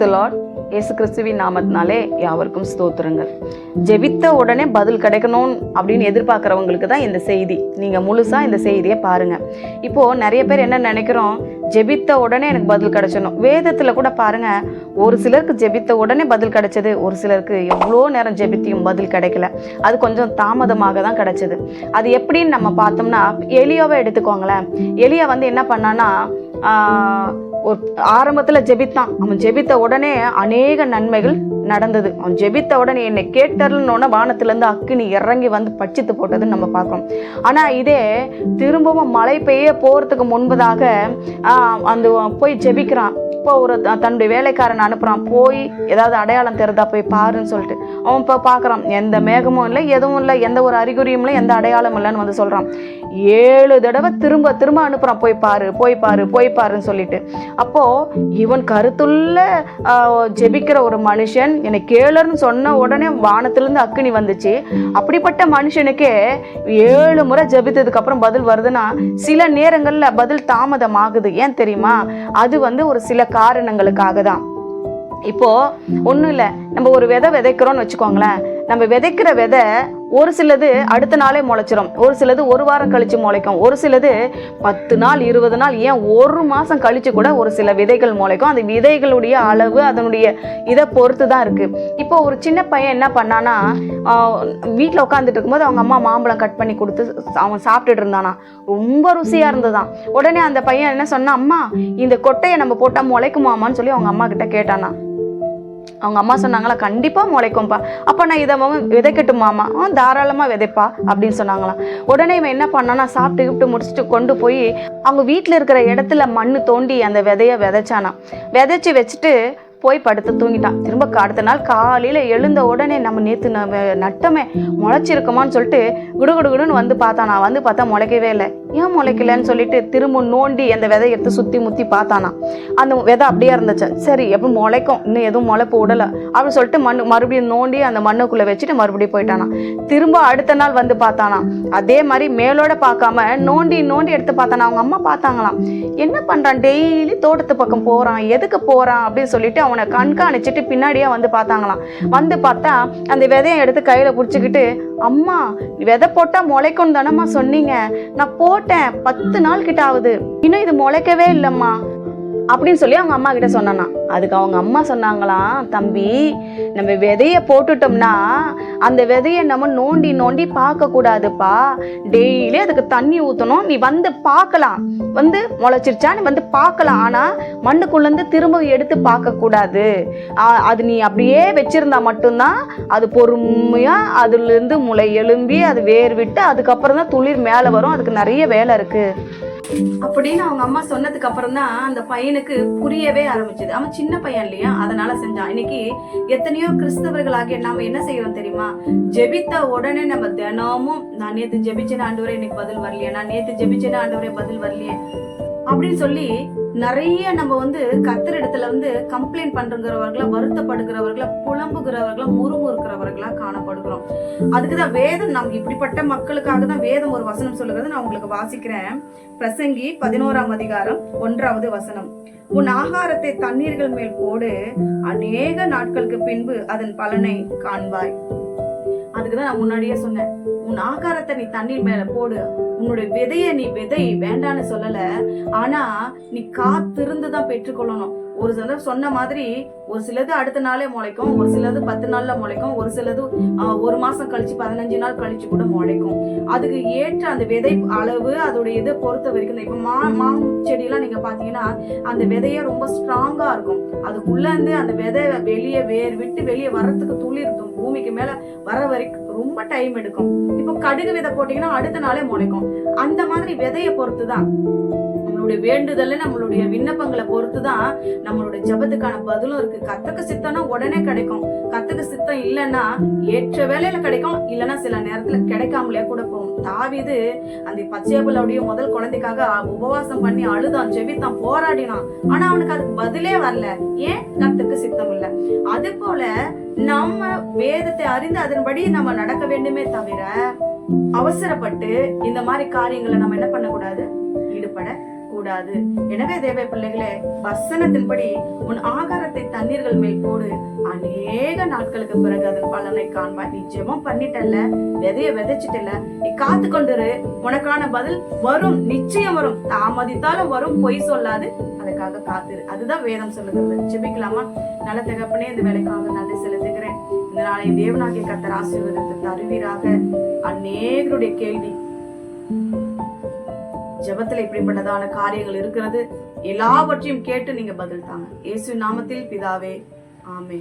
த Lord இயேசு கிறிஸ்துவின் நாமத்தினாலே யாவருக்கும் ஸ்தோத்திரங்கள். ஜெபித்த உடனே பதில் கிடைக்கணும் அப்படின்னு எதிர்பார்க்குறவங்களுக்கு தான் இந்த செய்தி. நீங்கள் முழுசாக இந்த செய்தியை பாருங்கள் இப்போது நிறைய பேர் என்ன நினைக்கிறோம்? ஜெபித்த உடனே எனக்கு பதில் கிடைச்சணும் வேதத்தில் கூட பாருங்கள் ஒரு சிலருக்கு ஜெபித்த உடனே பதில் கிடைச்சது ஒரு சிலருக்கு எவ்வளோ நேரம் ஜெபித்தியும் பதில் கிடைக்கல. அது கொஞ்சம் தாமதமாக தான் கிடைச்சது. அது எப்படின்னு நம்ம பார்த்தோம்னா எலியாவை எடுத்துக்கோங்களேன். எலியா வந்து என்ன பண்ணான்னா ஒரு ஆரம்பத்தில் ஜெபித்தான். அவன் ஜெபித்த உடனே அநேக நன்மைகள் நடந்தது. அவன் ஜெபித்த உடனே என்னை கேட்டர்லன்னொன்னே வானத்திலேருந்து அக்கினி இறங்கி வந்து பட்சித்து போட்டதுன்னு நம்ம பார்க்கணும் ஆனால் இதே திரும்பவும் மழை பெய்ய போகிறதுக்கு முன்பதாக அந்த போய் ஜெபிக்கிறான். இப்போ ஒரு த- தன்னுடைய வேலைக்காரன் அனுப்புகிறான் போய் ஏதாவது அடையாளம் தெரிதா போய் பாருன்னு சொல்லிட்டு. அவன் இப்போ பார்க்குறான். எந்த மேகமும் இல்லை எதுவும் இல்லை எந்த ஒரு அறிகுறியும் இல்லை எந்த அடையாளமும் இல்லைன்னு வந்து சொல்கிறான் ஏழு தடவை திரும்ப திரும்ப அனுப்புகிறான் போய் பாரு போய் பாரு போய் பாருன்னு சொல்லிட்டு. அப்போது இவன் கருத்துள்ள ஜெபிக்கிற ஒரு மனுஷன் என்னை கேளுன்னு சொன்ன உடனே வானத்திலேருந்து அக்கினி வந்துச்சு. அப்படிப்பட்ட மனுஷனுக்கே ஏழு முறை ஜபித்ததுக்கப்புறம் பதில் வருதுன்னா சில நேரங்களில் பதில் தாமதமாகுது. ஏன் தெரியுமா? அது வந்து ஒரு சில காரணங்களுக்காக தான் இப்போ ஒன்றும் இல்லை. நம்ம ஒரு விதை விதைக்கிறோம்னு வச்சுக்கோங்களேன். நம்ம விதைக்கிற விதை ஒரு சிலது அடுத்த நாளே முளைச்சிரும். ஒரு சிலது ஒரு வாரம் கழித்து முளைக்கும். ஒரு சிலது பத்து நாள் இருபது நாள் ஏன் ஒரு மாதம் கழித்து கூட ஒரு சில விதைகள் முளைக்கும். அந்த விதைகளுடைய அளவு அதனுடைய இதை பொறுத்து தான் இருக்குது இப்போ ஒரு சின்ன பையன் என்ன பண்ணானா வீட்டில் உட்காந்துட்டு இருக்கும்போது அவங்க அம்மா மாம்பழம் கட் பண்ணி கொடுத்து அவன் சாப்பிட்டுட்டு இருந்தானா. ரொம்ப ருசியாக இருந்ததான். உடனே அந்த பையன் என்ன சொன்னா அம்மா இந்த கொட்டையை நம்ம போட்டால் முளைக்குமாமான்னு சொல்லி அவங்க அம்மா கிட்ட கேட்டானா. அவங்க அம்மா சொன்னாங்களா கண்டிப்பாக முளைக்கும்ப்பா. அப்போ நான் இதை அவன் விதைக்கட்டுமாமா ஆ தாராளமாக விதைப்பா அப்படின்னு சொன்னாங்களாம். உடனே இவன் என்ன பண்ணானா சாப்பிட்டு கிப்ட்டு முடிச்சுட்டு கொண்டு போய் அவங்க வீட்டில் இருக்கிற இடத்துல மண் தோண்டி அந்த விதைய விதைச்சானா விதைச்சி வச்சுட்டு போய் படுத்து தூங்கிட்டான். திரும்ப அடுத்த நாள் காலையில் எழுந்த உடனே நம்ம நேற்று நம்ம நட்டமே முளைச்சிருக்குமான்னு சொல்லிட்டு குடுகுடுன்னு வந்து பார்த்தானா வந்து பார்த்தா முளைக்கவே இல்லை. ஏன் முளைக்கலன்னு சொல்லிட்டு திரும்ப நோண்டி அந்த விதையை எடுத்து சுற்றி முற்றி பார்த்தானா. அந்த விதை அப்படியே இருந்துச்சு. சரி எப்போ முளைக்கும்? இன்னும் எதுவும் முளைப்பு விடலை. அப்படின்னு சொல்லிட்டு மண் மறுபடியும் நோண்டி அந்த மண்ணுக்குள்ளே வச்சுட்டு மறுபடியும் போயிட்டானா. திரும்ப அடுத்த நாள் வந்து பார்த்தானா. அதே மாதிரி மேலோட பார்க்காம நோண்டி நோண்டி எடுத்து பார்த்தானா. அவங்க அம்மா பார்த்தாங்களாம். என்ன பண்ணுறான் டெய்லி தோட்டத்து பக்கம் போகிறான் எதுக்கு போகிறான் அப்படின்னு சொல்லிட்டு அவனை கண்காணிச்சிட்டு பின்னாடியே வந்து பார்த்தாங்களாம். வந்து பார்த்தா அந்த விதையை எடுத்து கையில் பிடிச்சிக்கிட்டு அம்மா விதை போட்டால் முளைக்கும் தானம்மா சொன்னீங்க. நான் போட்டேன் பத்து நாள் கிட்ட ஆகுது. இன்னும் இது முளைக்கவே இல்லைம்மா. அப்படின்னு சொல்லி அவங்க அம்மா கிட்ட சொன்னானா. அதுக்கு அவங்க அம்மா சொன்னாங்களாம் தம்பி நம்ம விதைய போட்டுட்டோம்னா அந்த விதைய நம்ம நோண்டி நோண்டி பார்க்க கூடாதுப்பா டெய்லி அதுக்கு தண்ணி ஊற்றணும் நீ வந்து பார்க்கலாம். வந்து முளைச்சிருச்சா நீ வந்து பார்க்கலாம். ஆனால் மண்ணுக்குள்ளேருந்து திரும்ப எடுத்து பார்க்கக்கூடாது. அது நீ அப்படியே வச்சிருந்தா மட்டும்தான் அது பொறுமையாக அதுலேருந்து முளை எழும்பி அது வேர் விட்டு அதுக்கப்புறம் தான் துளிர் மேலே வரும். அதுக்கு நிறைய வேலை இருக்குது அப்படின்னு அவங்க அம்மா சொன்னதுக்கு அப்புறம் தான் அந்த பையனுக்கு புரியவே ஆரம்பிச்சது. அவன் சின்ன பையன் இல்லையா? அதனால செஞ்சான். இன்னைக்கு எத்தனையோ கிறிஸ்தவர்களாகிய நாம என்ன செய்யறோம் தெரியுமா? ஜெபித்த உடனே நம்ம தினமும் நான் நேத்து ஜெபிச்சேன் வரை எனக்கு பதில் வரலையே. நான் நேத்து ஜெபிச்சேன் ஆண்டவரே பதில் வரலையே. அப்படின்னு சொல்லி நிறைய நம்ம வந்து கத்துற இடத்துல வந்து கம்ப்ளைண்ட் பண்றங்கிறவர்களா வருத்தப்படுகிறவர்களா புலம்புகிறவர்களா முறுமுறுக்கிறவர்களா காணப்படுகிறோம். அதுக்குதான் வேதம் நம்ம இப்படிப்பட்ட மக்களுக்காக தான் வேதம் ஒரு வசனம் சொல்லுகிறது நான் உங்களுக்கு வாசிக்கிறேன். பிரசங்கி பதினோராம் அதிகாரம் ஒன்றாவது வசனம். உன் ஆகாரத்தை தண்ணீர்கள் மேல் போடு அநேக நாட்களுக்கு பின்பு அதன் பலனை காண்பாய். அதுக்குதான் நான் முன்னாடியே சொன்னேன். உன் ஆகாரத்தை நீ தண்ணீர் மேல போடு உன்னுடைய விதைய நீ விதை வேண்டான்னு சொல்லல. ஆனா நீ காத்திருந்து தான் பெற்றுக்கொள்ளணும். ஒரு சிலர் சொன்ன மாதிரி ஒரு சிலது அடுத்த நாளே முளைக்கும் ஒரு சிலது பத்து நாள்ல முளைக்கும் ஒரு சிலது ஒரு மாசம் கழிச்சு பதினஞ்சு நாள் கழிச்சு கூட முளைக்கும். அதுக்கு ஏற்ற அந்த விதை அளவு அதோட இதை பொறுத்த வரைக்கும் இந்த இப்ப மா மா செடியெல்லாம் நீங்க பாத்தீங்கன்னா அந்த விதைய ரொம்ப ஸ்ட்ராங்கா இருக்கும். அதுக்குள்ள இருந்து அந்த விதை வெளியே வேர் விட்டு வெளியே வர்றதுக்கு துளிர் இருக்கும். பூமிக்கு மேல வர வரைக்கும் ரொம்ப டைம் எடுக்கும். இப்போ கடுகு விதை போட்டீங்கன்னா அடுத்த நாளே முளைக்கும். அந்த மாதிரி விதையை பொறுத்து தான் நம்மளுடைய வேண்டுதல் நம்மளுடைய விண்ணப்பங்களை பொறுத்து தான் நம்மளுடைய ஜபத்துக்கான பதிலும் இருக்கு. கத்துக்கு சித்தம்னா உடனே கிடைக்கும். கத்துக்கு சித்தம் இல்லைன்னா ஏற்ற வேலையில கிடைக்கும். இல்லைன்னா சில நேரத்துல கிடைக்காமலே கூட போகும். தாவிது அந்த பச்சையபுலோடைய முதல் குழந்தைக்காக உபவாசம் பண்ணி அழுதான் ஜெபித்தான் போராடினான். ஆனா அவனுக்கு அதுக்கு பதிலே வரல. ஏன்? கத்துக்கு சித்தம் இல்ல. அது போல நம்ம வேதத்தை அறிந்து அதன்படி நம்ம நடக்க வேண்டுமே தவிர அவசரப்பட்டு இந்த மாதிரி காரியங்களை நம்ம என்ன பண்ணக்கூடாது? ஈடுபட கூடாது. எனவே தேவ பிள்ளைகளே வசனத்தின்படி உன் ஆகாரத்தை தண்ணீர்கள் மேல் போடு. அநேக நாட்களுக்கு பிறகு அதன் பலனை காண்பாய். நீ ஜெபம் பண்ணிட்டல்ல விதைய விதைச்சிட்டல நீ காத்து கொண்டிரு உனக்கான பதில் வரும் நிச்சயம் வரும். தாமதித்தாலும் வரும் பொய் சொல்லாது. அதுக்காக காத்துரு. அதுதான் வேதம் சொல்லுகிறது. ஜெபிக்கலாமா? நல்ல தகப்பனே இந்த வேலைக்காக நன்றி செலுத்துகிறேன். இந்த நாளை தேவனாகிய கத்தர் ஆசீர்வாதத்தை தருவீராக. அநேகருடைய கேள்வி. ஜெபத்துல இப்படிப்பட்டதான காரியங்கள் இருக்கிறது. எல்லாவற்றையும் கேட்டு நீங்க பதில் தாங்க. இயேசு நாமத்தில் பிதாவே ஆமே